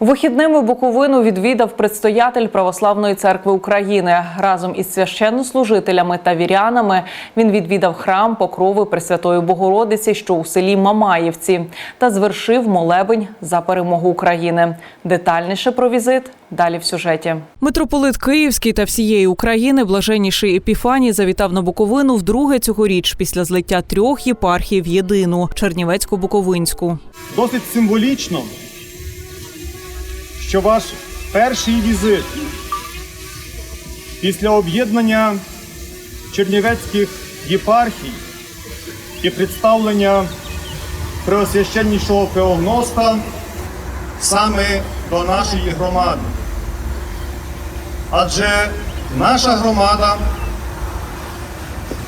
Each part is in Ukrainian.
Вихідними Буковину відвідав предстоятель Православної церкви України. Разом із священнослужителями та вірянами він відвідав храм Покрови Пресвятої Богородиці, що у селі Мамаївці, та звершив молебень за перемогу України. Детальніше про візит далі в сюжеті. Митрополит Київський та всієї України блаженніший Епіфаній завітав на Буковину вдруге цьогоріч після злиття трьох єпархій в єдину Чернівецько-Буковинську. Досить символічно, що ваш перший візит після об'єднання чернівецьких єпархій і представлення преосвященнішого Феогноста саме до нашої громади. Адже наша громада,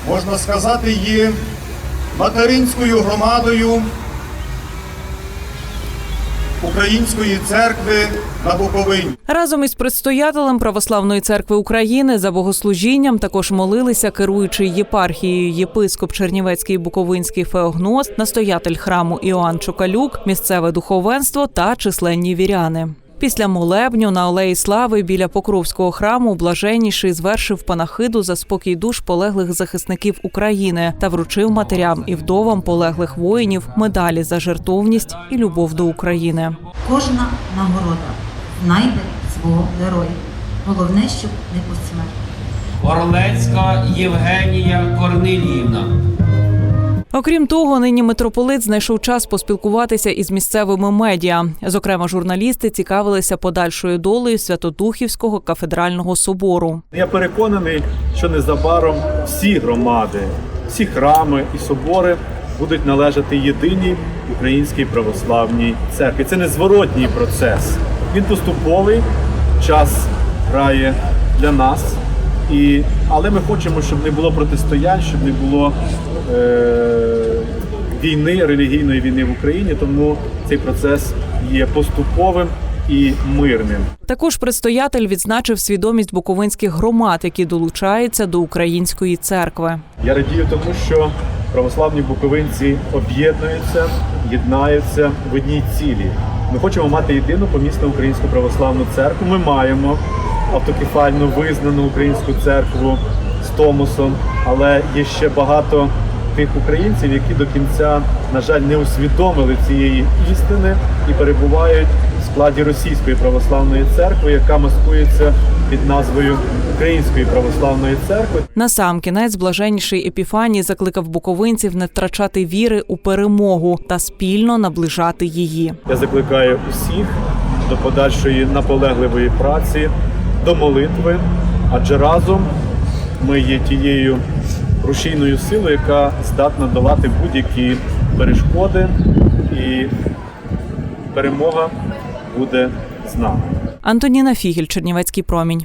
можна сказати, є материнською громадою Української церкви на Буковині. Разом із предстоятелем Православної церкви України за богослужінням також молилися керуючий єпархією єпископ Чернівецький Буковинський Феогност, настоятель храму Іоанн Чокалюк, місцеве духовенство та численні віряни. Після молебню на Алеї Слави біля Покровського храму блаженніший звершив панахиду за спокій душ полеглих захисників України та вручив матерям і вдовам полеглих воїнів медалі за жертовність і любов до України. Кожна нагорода знайде свого героя. Головне, щоб не посмерть. Орлецька Євгенія Корнелівна. Окрім того, нині митрополит знайшов час поспілкуватися із місцевими медіа. Зокрема, журналісти цікавилися подальшою долею Святодухівського кафедрального собору. Я переконаний, що незабаром всі громади, всі храми і собори будуть належати єдиній українській православній церкві. Це незворотній процес. Він поступовий, час грає для нас. І, але ми хочемо, щоб не було протистоянь, щоб не було е, війни, релігійної війни в Україні. Тому цей процес є поступовим і мирним. Також предстоятель відзначив свідомість буковинських громад, які долучаються до української церкви. Я радію тому, що православні буковинці об'єднуються, єднаються в одній цілі. Ми хочемо мати єдину помісну українську православну церкву. Ми маємо автокефальну визнану українську церкву з Томосом, але є ще багато тих українців, які до кінця, на жаль, не усвідомили цієї істини і перебувають в складі російської православної церкви, яка маскується під назвою Української православної церкви. Насамкінець блаженніший Епіфаній закликав буковинців не втрачати віри у перемогу та спільно наближати її. Я закликаю усіх до подальшої наполегливої праці, до молитви, адже разом ми є тією рушійною силою, яка здатна долати будь-які перешкоди, і перемога буде з нами. Антоніна Фігіль, Чернівецький промінь.